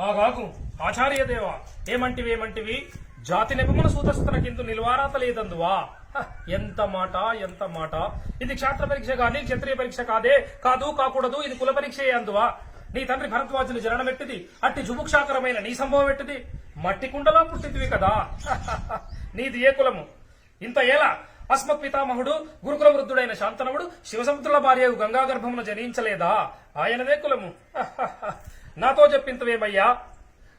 ఆగాకు. ఆచార్య దేవ ఏమంటివి ఏమంటివి? జాతి నిపమున సూతస్తున్న కింద నిల్వారాత లేదందువా? హ, ఎంత మాట ఎంత మాట. ఇది క్షేత్ర పరీక్ష కానీ క్షత్రియ పరీక్ష కాదే కాదు కాకూడదు ఇది కుల పరీక్షయే అందువా? నీ తండ్రి భరద్వాజులు జననమెట్టిది అట్టి జుభుక్షాకరమైన నీ సంభవం ఎట్టిది? మట్టి కుండలో పుట్టిందివి కదా? నీది ఏ కులము? ఇంత ఏలా? అస్మత్ పితామహుడు గురుకుల వృద్ధుడైన శాంతనవుడు శివసముద్రుల భార్య గంగా గర్భమును జనించలేదా? ఆయనదే కులము. నాతో చెప్పింతవేమయ్యా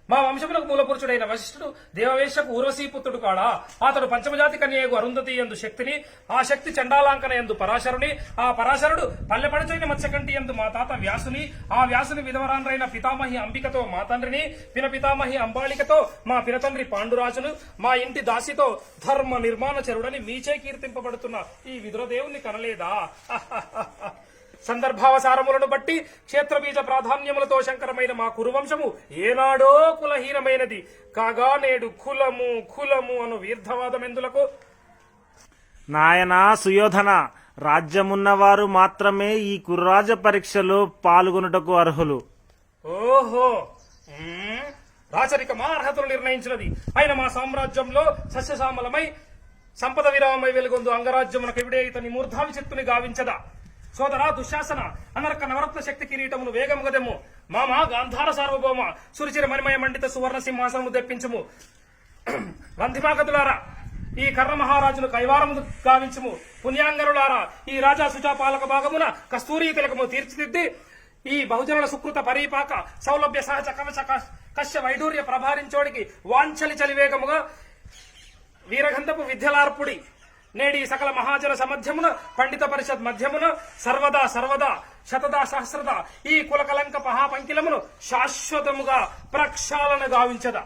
మా వంశములకు మూలపురుషుడైన వశిష్ఠుడు దేవవేశకు ఊర్వశీపుత్రుడు కాడా? అతడు పంచమజాతి కన్యకు అరుంధతి ఎందు శక్తిని ఆ శక్తి చండాలాంకన ఎందు పరాశరుని ఆ పరాశరుడు పల్లెపడచైన మత్స్యకంటి ఎందు మా తాత వ్యాసుని ఆ వ్యాసుని విధవరాన్రైన పితామహి అంబికతో మా తండ్రిని పిన పితామహి అంబాలికతో మా పినతండ్రి పాండురాజును మా ఇంటి దాసితో ధర్మ నిర్మాణ చరుడని మీచే కీర్తింపబడుతున్న ఈ విదురదేవుని కనలేదా? సందర్భావసారములను బట్టి క్షేత్రబీజ ప్రాధాన్యములతో శంకరమైన మా కురువంశము ఏనాడో కులహీనమైనది. కాగా నేడు కులము కులము అను వీర్ధవాదమెందులకు? నాయనా సుయోధన రాజ్యమున్నవారు మాత్రమే ఈ కుర్రాజ పరీక్షలో పాల్గొనుటకు అర్హులు. ఓహో! మ్మ్. రాచరిక మా అర్హతలు నిర్ణయించినది. అయిన మా సామ్రాజ్యంలో సస్యశామలమై సంపద విరామమై వెలుగొందు అంగరాజ్యమునకు ఎవిడే ఇతని మూర్ధావి చెత్తుని గావించదా? సోదరా దుశ్శాసన అనర్క నవరత్న శక్తి కిరీటమును వేగం మామ గాంధార సార్వభౌమ సురిచిర మణిమయ మండిత సువర్ణ సింహాసనము తెప్పించుము. వంధిమాగతులారా ఈ కర్ణ మహారాజును కైవారము గావించుము. పుణ్యాంగరులారా ఈ రాజా సుజాపాలక భాగమున కస్తూరి తిలకము తీర్చిదిద్ది. ఈ బహుజనుల సుకృత పరీపాక సౌలభ్య సహజ కవచ కశ్య వైడూర్య ప్రభారించోడికి వాంఛలి చలివేగముగా వీరగంధపు విద్యలార్పుడి నేడి సకల మహాజన సమధ్యమున పండిత పరిషత్ మధ్యమున సర్వదా సర్వదా శతదా సహస్రద ఈ కులకలంక మహాపంకిలమును శాశ్వతముగా ప్రక్షాళన గావించదా.